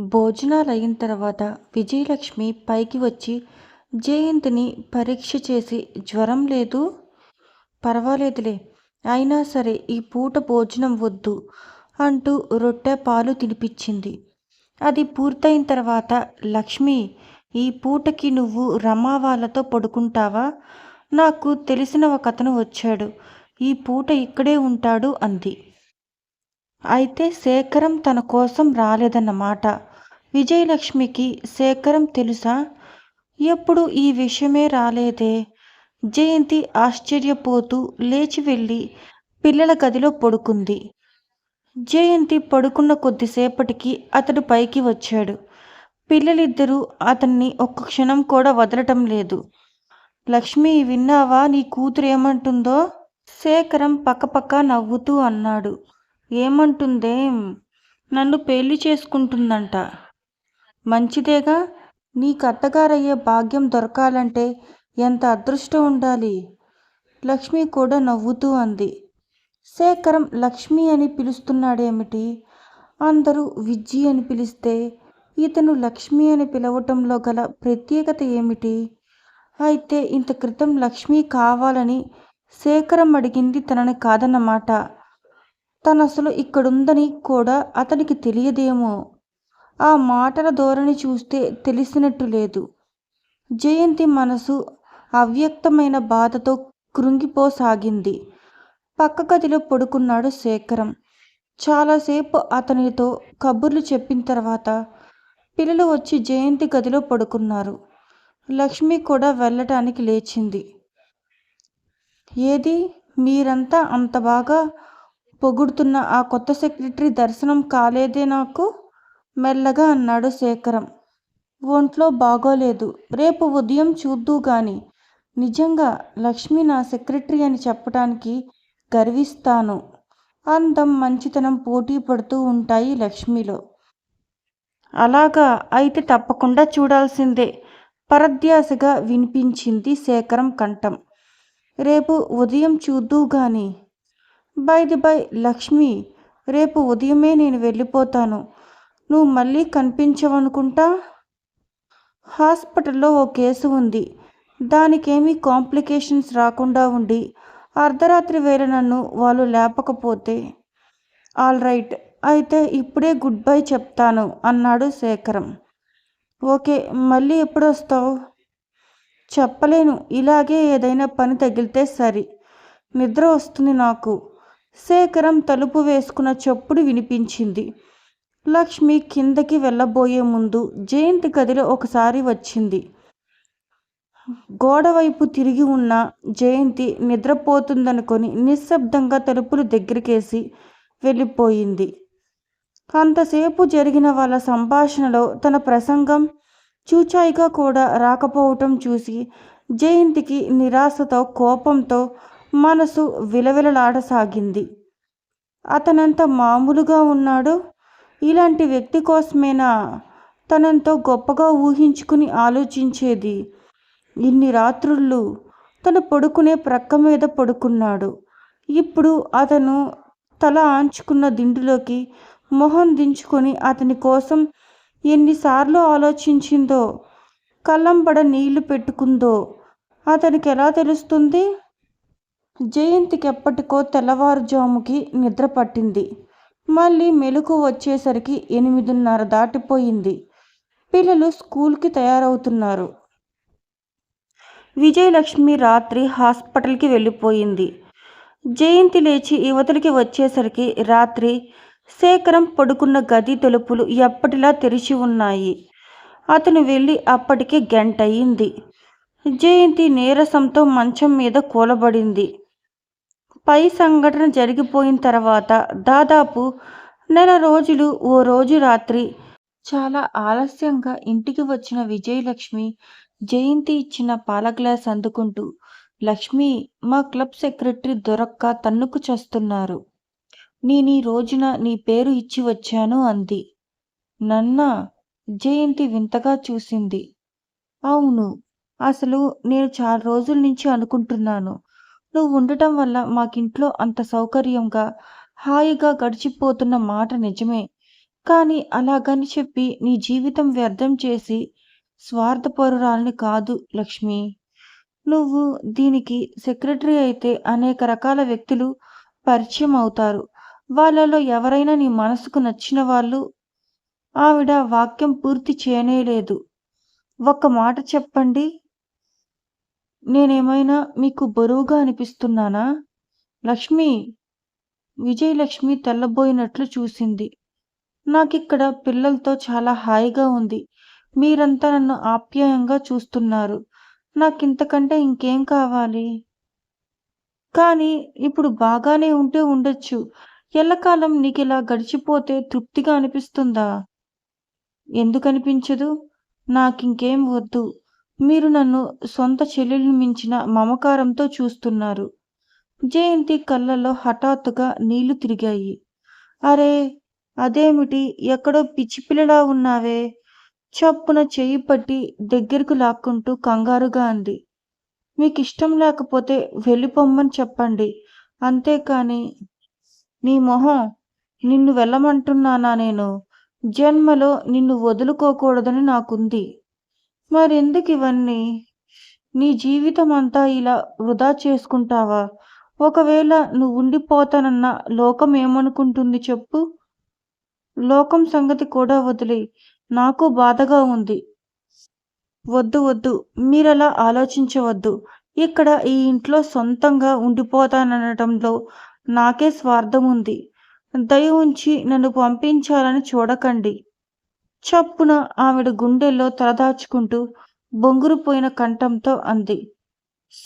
భోజనాలు అయిన తర్వాత విజయలక్ష్మి పైకి వచ్చి జయంతిని పరీక్ష చేసి జ్వరం లేదు? పర్వాలేదులే. అయినా సరే ఈ పూట భోజనం వద్దు అంటూ రొట్టె పాలు తినిపించింది. అది పూర్తయిన తర్వాత లక్ష్మి ఈ పూటకి నువ్వు రమా వాళ్ళతో పడుకుంటావా? నాకు తెలిసిన ఒక అతను వచ్చాడు. ఈ పూట ఇక్కడే ఉంటాడు అంది. అయితే శేఖరం తన కోసం రాలేదన్నమాట. విజయలక్ష్మికి శేఖరం తెలుసా? ఎప్పుడు ఈ విషయమే రాలేదే. జయంతి ఆశ్చర్యపోతూ లేచి వెళ్ళి పిల్లల గదిలో పడుకుంది. జయంతి పడుకున్న కొద్దిసేపటికి అతడు పైకి వచ్చాడు. పిల్లలిద్దరూ అతన్ని ఒక్క క్షణం కూడా వదలటం లేదు. లక్ష్మి విన్నావా నీ కూతురు ఏమంటుందో? శేఖరం పక్కపక్క నవ్వుతూ అన్నాడు. ఏమంటుందేం? నన్ను పెళ్ళి చేసుకుంటుందంట. మంచిదేగా? నీకు అత్తగారయ్యే భాగ్యం దొరకాలంటే ఎంత అదృష్టం ఉండాలి? లక్ష్మి కూడా నవ్వుతూ అంది. శేఖరం లక్ష్మి అని పిలుస్తున్నాడేమిటి? అందరూ విజ్జి అని పిలిస్తే ఇతను లక్ష్మి అని పిలవటంలో గల ప్రత్యేకత ఏమిటి? అయితే ఇంత క్రితం లక్ష్మి కావాలని శేఖరం అడిగింది తనని కాదన్నమాట. తనసలు అసలు ఇక్కడుందని కూడా అతనికి తెలియదేమో. ఆ మాటల ధోరణి చూస్తే తెలిసినట్టు లేదు. జయంతి మనసు అవ్యక్తమైన బాధతో కృంగిపోసాగింది. పక్క గదిలో పడుకున్నాడు శేఖరం. చాలాసేపు అతనితో కబుర్లు చెప్పిన తర్వాత పిల్లలు వచ్చి జయంతి గదిలో పడుకున్నారు. లక్ష్మి కూడా వెళ్ళటానికి లేచింది. ఏది? మీరంతా అంత బాగా పొగుడుతున్న ఆ కొత్త సెక్రటరీ దర్శనం కాలేదే నాకు? మెల్లగా అన్నాడు శేఖరం. ఒంట్లో బాగోలేదు. రేపు ఉదయం చూద్దూ గాని. నిజంగా లక్ష్మి నా సెక్రటరీ అని చెప్పడానికి గర్విస్తాను. అందం మంచితనం పోటీ పడుతూ ఉంటాయి లక్ష్మిలో. అలాగా అయితే తప్పకుండా చూడాల్సిందే పరధ్యాసగా వినిపించింది శేఖరం కంఠం. రేపు ఉదయం చూద్దూ గాని. బైది బై లక్ష్మి రేపు ఉదయమే నేను వెళ్ళిపోతాను. నువ్వు మళ్ళీ కనిపించవనుకుంటా? హాస్పిటల్లో ఓ కేసు ఉంది. దానికేమీ కాంప్లికేషన్స్ రాకుండా ఉండి అర్ధరాత్రి వేళ నన్ను వాళ్ళు లేపకపోతే. ఆల్ రైట్ అయితే ఇప్పుడే గుడ్ బై చెప్తాను అన్నాడు శేఖరం. ఓకే మళ్ళీ ఎప్పుడు వస్తావు చెప్పలేను ఇలాగే ఏదైనా పని తగిలితే సరి. నిద్ర వస్తుంది నాకు. శేఖరం తలుపు వేసుకున్న చప్పుడు వినిపించింది. లక్ష్మి కిందకి వెళ్ళబోయే ముందు జయంతి గదిలో ఒకసారి వచ్చింది. గోడవైపు తిరిగి ఉన్న జయంతి నిద్రపోతుందనుకొని నిశ్శబ్దంగా తలుపులు దగ్గరికేసి వెళ్ళిపోయింది. అంతసేపు జరిగిన వాళ్ళ సంభాషణలో తన ప్రసంగం చూచాయిగా కూడా రాకపోవటం చూసి జయంతికి నిరాశతో కోపంతో మనసు విలవిలలాడసాగింది. అతనంత మామూలుగా ఉన్నాడో? ఇలాంటి వ్యక్తి కోసమేనా? తనంతో గొప్పగా ఊహించుకుని ఆలోచించేది. ఇన్ని రాత్రుళ్ళు తను పడుకునే ప్రక్క మీద పడుకున్నాడు. ఇప్పుడు అతను తల ఆంచుకున్న దిండులోకి మొహం దించుకొని అతని కోసం ఎన్నిసార్లు ఆలోచించిందో కళ్ళంబడ నీళ్ళు పెట్టుకుందో అతనికి ఎలా తెలుస్తుంది? జయంతికి ఎప్పటికో తెల్లవారుజాముకి నిద్ర పట్టింది. మళ్ళీ మెలకు వచ్చేసరికి ఎనిమిదిన్నర దాటిపోయింది. పిల్లలు స్కూల్కి తయారవుతున్నారు. విజయలక్ష్మి రాత్రి హాస్పిటల్కి వెళ్ళిపోయింది. జయంతి లేచి యువతలకి వచ్చేసరికి రాత్రి శేఖరం పడుకున్న గది తలుపులు ఎప్పటిలా తెరిచి ఉన్నాయి. అతను వెళ్ళి అప్పటికే గంట అయింది జయంతి నీరసంతో మంచం మీద కూలబడింది. పై సంఘటన జరిగిపోయిన తర్వాత దాదాపు నెల రోజులు ఓ రోజు రాత్రి చాలా ఆలస్యంగా ఇంటికి వచ్చిన విజయలక్ష్మి జయంతి ఇచ్చిన పాల గ్లాస్ అందుకుంటూ లక్ష్మి మా క్లబ్ సెక్రటరీ దొరక్క తన్నుకు చేస్తున్నారు. నేను ఈ రోజున నీ పేరు ఇచ్చి వచ్చాను అంది. నన్న జయంతి వింతగా చూసింది. అవును అసలు నేను చాలా రోజుల నుంచి అనుకుంటున్నాను. నువ్వు ఉండటం వల్ల మాకింట్లో అంత సౌకర్యంగా హాయిగా గడిచిపోతున్న మాట నిజమే. కానీ అలాగని చెప్పి నీ జీవితం వ్యర్థం చేసి స్వార్థపరురాలిని కాదు లక్ష్మి. నువ్వు దీనికి సెక్రటరీ అయితే అనేక రకాల వ్యక్తులు పరిచయం అవుతారు. వాళ్ళలో ఎవరైనా నీ మనసుకు నచ్చిన వాళ్ళు ఆవిడ వాక్యం పూర్తి చేయనేలేదు. ఒక్క మాట చెప్పండి నేనేమైనా మీకు బరువుగా అనిపిస్తున్నానా? లక్ష్మి విజయలక్ష్మి తెల్లబోయినట్లు చూసింది. నాకిక్కడ పిల్లలతో చాలా హాయిగా ఉంది. మీరంతా నన్ను ఆప్యాయంగా చూస్తున్నారు. నాకింతకంటే ఇంకేం కావాలి? కానీ ఇప్పుడు బాగానే ఉంటే ఉండొచ్చు. ఎల్లకాలం నీకు ఇలా గడిచిపోతే తృప్తిగా అనిపిస్తుందా? ఎందుకనిపించదు? నాకింకేం వద్దు. మీరు నన్ను సొంత చెల్లెలు మించిన మమకారంతో చూస్తున్నారు. జయంతి కళ్ళల్లో హఠాత్తుగా నీళ్ళు తిరిగాయి. అరే అదేమిటి? ఎక్కడో పిచ్చిపిల్లలా ఉన్నావే. చప్పున చెయ్యి పట్టి దగ్గరకు లాక్కుంటూ కంగారుగా అంది. మీకు ఇష్టం లేకపోతే వెళ్ళిపోమ్మని చెప్పండి. అంతేకాని నీ మొహం నిన్ను వెళ్ళమంటున్నానా నేను? జన్మలో నిన్ను వదులుకోకూడదని నాకుంది. మరెందుకు ఇవన్నీ? నీ జీవితం అంతా ఇలా వృధా చేసుకుంటావా? ఒకవేళ నువ్వు ఉండిపోతానన్న లోకం ఏమనుకుంటుంది చెప్పు. లోకం సంగతి కూడా వదిలి. నాకు బాధగా ఉంది. వద్దు వద్దు. మీరలా ఆలోచించవద్దు. ఇక్కడ ఈ ఇంట్లో సొంతంగా ఉండిపోతాననటంలో నాకే స్వార్థం ఉంది దయ ఉంచి నన్ను పంపించాలని చూడకండి. చప్పున ఆవిడ గుండెల్లో తలదాచుకుంటూ బొంగురుపోయిన కంఠంతో అంది.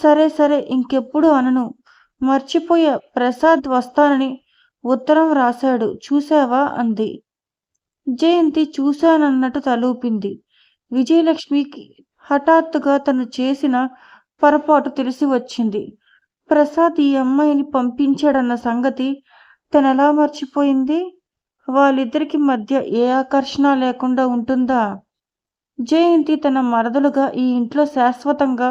సరే సరే ఇంకెప్పుడు అనను. మర్చిపోయే ప్రసాద్ వస్తానని ఉత్తరం రాశాడు. చూశావా? అంది. జయంతి చూశానన్నట్టు తలూపింది. విజయలక్ష్మికి హఠాత్తుగా తను చేసిన పొరపాటు తెలిసి వచ్చింది. ప్రసాద్ ఈ అమ్మాయిని పంపించాడన్న సంగతి తనెలా మర్చిపోయింది? వాళ్ళిద్దరికి మధ్య ఏ ఆకర్షణ లేకుండా ఉంటుందా? జయంతి తన మరదలుగా ఈ ఇంట్లో శాశ్వతంగా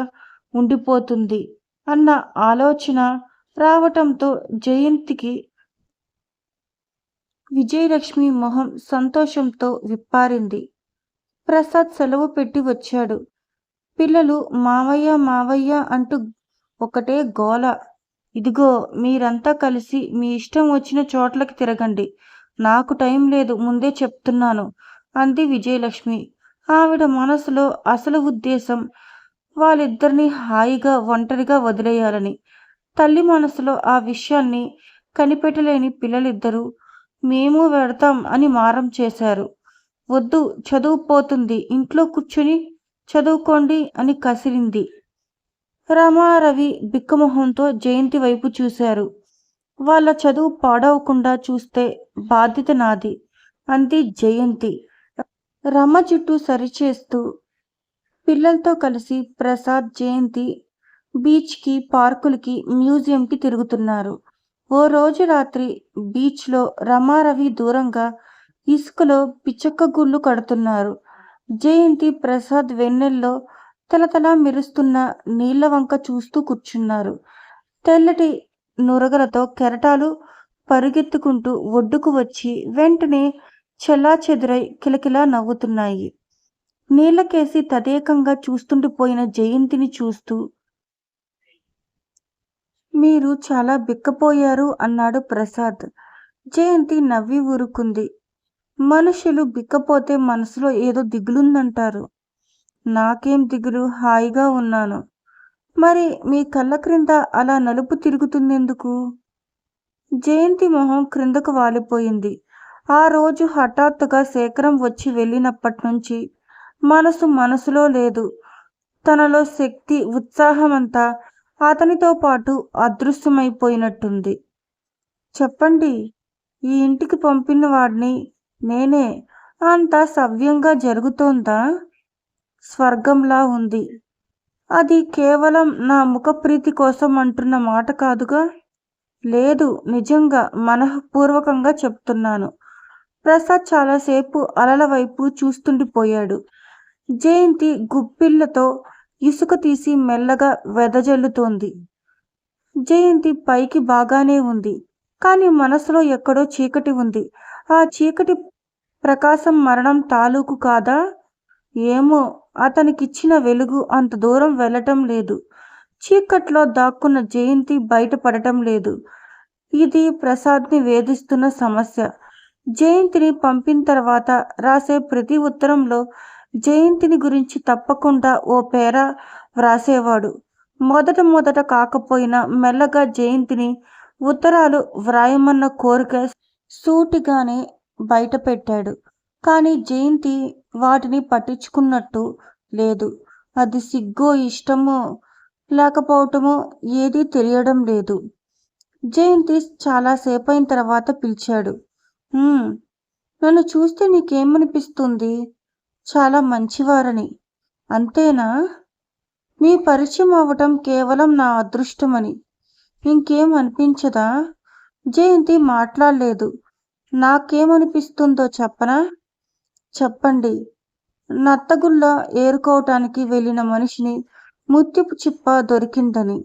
ఉండిపోతుంది అన్న ఆలోచన రావటంతో జయంతికి విజయలక్ష్మి మొహం సంతోషంతో విప్పారింది. ప్రసాద్ సెలవు పెట్టి వచ్చాడు. పిల్లలు మావయ్య మావయ్య అంటూ ఒకటే గోల. ఇదిగో మీరంతా కలిసి మీ ఇష్టం వచ్చిన చోట్లకి తిరగండి. నాకు టైం లేదు ముందే చెప్తున్నాను అంది విజయలక్ష్మి. ఆవిడ మనసులో అసలు ఉద్దేశం వాళ్ళిద్దరినీ హాయిగా ఒంటరిగా వదిలేయాలని తల్లి మనసులో ఆ విషయాన్ని కనిపెట్టలేని పిల్లలిద్దరూ మేము వెడతాం అని మారం చేశారు. వద్దు చదువుపోతుంది ఇంట్లో కూర్చుని చదువుకోండి అని కసిరింది. రమారవి బిక్కమొహంతో జయంతి వైపు చూశారు. వాళ్ళ చదువు పాడవకుండా చూస్తే బాధ్యత నాది అంది జయంతి. రమ జుట్టు సరిచేస్తూ పిల్లలతో కలిసి ప్రసాద్ జయంతి బీచ్కి పార్కులకి మ్యూజియంకి తిరుగుతున్నారు. ఓ రోజు రాత్రి బీచ్లో రమారవి దూరంగా ఇసుకలో పిచ్చక్క గుళ్ళు కడుతున్నారు. జయంతి ప్రసాద్ వెన్నెల్లో తలతలా మెరుస్తున్న నీళ్ళ వంక చూస్తూ కూర్చున్నారు. తెల్లటి నురగలతో కెరటాలు పరుగెత్తుకుంటూ ఒడ్డుకు వచ్చి వెంటనే చెల్లాచెదురై కిలకిలా నవ్వుతున్నాయి. నీళ్ళకేసి తదేకంగా చూస్తుండిపోయిన జయంతిని చూస్తూ మీరు చాలా బిక్కపోయారు అన్నాడు ప్రసాద్. జయంతి నవ్వి ఊరుకుంది. మనుషులు బిక్కపోతే మనసులో ఏదో దిగులుందంటారు. నాకేం దిగులు? హాయిగా ఉన్నాను. మరి మీ కళ్ళ క్రింద అలా నలుపు తిరుగుతుందెందుకు? జయంతి మొహం క్రిందకు వాలిపోయింది. ఆ రోజు హఠాత్తుగా శేఖరం వచ్చి వెళ్ళినప్పటి నుంచి మనసు మనసులో లేదు. తనలో శక్తి ఉత్సాహమంతా అతనితో పాటు అదృశ్యమైపోయినట్టుంది. చెప్పండి ఈ ఇంటికి పంపిన వాడిని నేనే? అంత సవ్యంగా జరుగుతోందా? స్వర్గంలా ఉంది. అది కేవలం నా ముఖప్రీతి కోసం అంటున్న మాట కాదుగా? లేదు నిజంగా మనఃపూర్వకంగా చెప్తున్నాను. ప్రసాద్ చాలాసేపు అలల వైపు చూస్తుండిపోయాడు. జయంతి గుప్పిళ్ళతో ఇసుక తీసి మెల్లగా వెదజల్లుతోంది. జయంతి పైకి బాగానే ఉంది కానీ మనసులో ఎక్కడో చీకటి ఉంది. ఆ చీకటి ప్రకాశం మరణం తాలూకు కాదా? ఏమో అతనికిచ్చిన వెలుగు అంత దూరం వెళ్ళటం లేదు. చీకట్లో దాక్కున్న జయంతి బయటపడటం లేదు. ఇది ప్రసాద్ని వేధిస్తున్న సమస్య. జయంతిని పంపిన తర్వాత రాసే ప్రతి ఉత్తరంలో జయంతిని గురించి తప్పకుండా ఓ పేర వ్రాసేవాడు. మొదట మొదట కాకపోయినా మెల్లగా జయంతిని ఉత్తరాలు వ్రాయమన్న కోరిక సూటిగానే బయట పెట్టాడు కానీ జయంతి వాటిని పట్టించుకున్నట్టు లేదు. అది సిగ్గో ఇష్టమో లేకపోవటమో ఏదీ తెలియడం లేదు. జయంతి చాలాసేపు అయిన తర్వాత పిలిచాడు. నన్ను చూస్తే నీకేమనిపిస్తుంది? చాలా మంచివారని. అంతేనా? మీ పరిచయం అవ్వటం కేవలం నా అదృష్టమని. ఇంకేం అనిపించదా? జయంతి మాట్లాడలేదు. నాకేమనిపిస్తుందో చెప్పనా? చెప్పండి. నత్తగుల్ల ఏరుకోవటానికి వెళ్ళిన మనిషిని ముత్యపు చిప్ప దొరికిందని.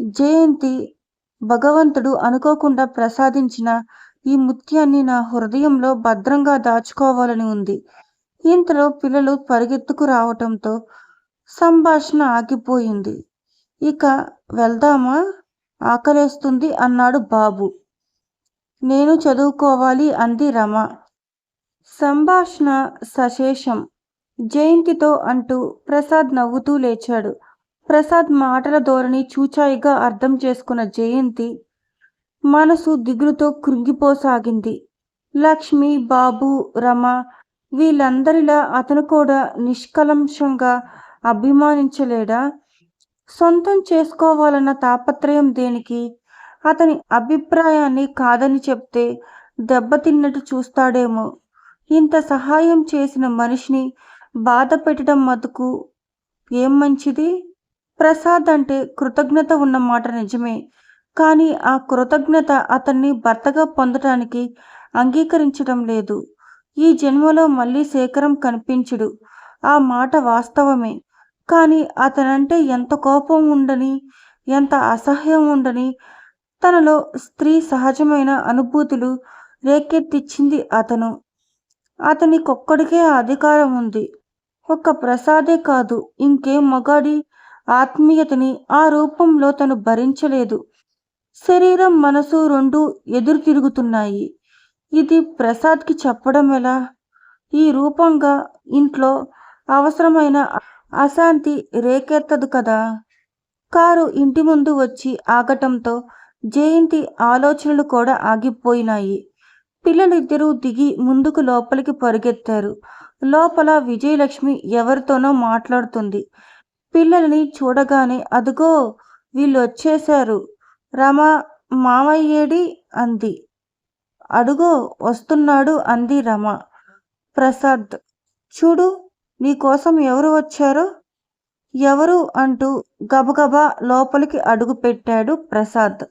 జయంతి భగవంతుడు అనుకోకుండా ప్రసాదించిన ఈ ముత్యాన్ని నా హృదయంలో భద్రంగా దాచుకోవాలని ఉంది. ఇంతలో పిల్లలు పరిగెత్తుకు రావటంతో సంభాషణ ఆగిపోయింది. ఇక వెళ్దామా? ఆకలేస్తుంది అన్నాడు బాబు. నేను చదువుకోవాలి అంది రమ. సంభాషణ సశేషం. జయంతితో అంటూ ప్రసాద్ నవ్వుతూ లేచాడు. ప్రసాద్ మాటల ధోరణి చూచాయిగా అర్థం చేసుకున్న జయంతి మనసు దిగులుతో కృంగిపోసాగింది. లక్ష్మి బాబు రమ వీళ్ళందరిలా అతను కూడా నిష్కలంషంగా అభిమానించలేడా? సొంతం చేసుకోవాలన్న తాపత్రయం దేనికి? అతని అభిప్రాయాన్ని కాదని చెప్తే దెబ్బతిన్నట్టు చూస్తాడేమో. ఇంత సహాయం చేసిన మనిషిని బాధ పెట్టడం మతుకు ఏం మంచిది? ప్రసాద్ అంటే కృతజ్ఞత ఉన్న మాట నిజమే. కానీ ఆ కృతజ్ఞత అతన్ని భర్తగా పొందటానికి అంగీకరించడం లేదు. ఈ జన్మలో మళ్ళీ శేఖరం కనిపించుడు. ఆ మాట వాస్తవమే. కానీ అతనంటే ఎంత కోపం ఉండని ఎంత అసహ్యం ఉండని తనలో స్త్రీ సహజమైన అనుభూతులు రేకెత్తిచ్చింది అతను. అతనికొక్కడికే అధికారం ఉంది. ఒక్క ప్రసాదే కాదు ఇంకే మగాడి ఆత్మీయతని ఆ రూపంలో తను భరించలేదు. శరీరం మనసు రెండు ఎదురు తిరుగుతున్నాయి. ఇది ప్రసాద్కి చెప్పడం ఎలా? ఈ రూపంగా ఇంట్లో అవసరమైన అశాంతి రేకెత్తదు కదా? కారు ఇంటి ముందు వచ్చి ఆగటంతో జయంతి ఆలోచనలు కూడా ఆగిపోయినాయి. పిల్లలిద్దరూ దిగి ముందుకు లోపలికి పరిగెత్తారు. లోపల విజయలక్ష్మి ఎవరితోనో మాట్లాడుతుంది. పిల్లల్ని చూడగానే అదుగో వీళ్ళు వచ్చేశారు రమ మామయ్యేడి అంది. అడుగో వస్తున్నాడు అంది రమ. ప్రసాద్ చూడు నీకోసం ఎవరు వచ్చారో ఎవరు అంటూ గబగబా లోపలికి అడుగు పెట్టాడు ప్రసాద్.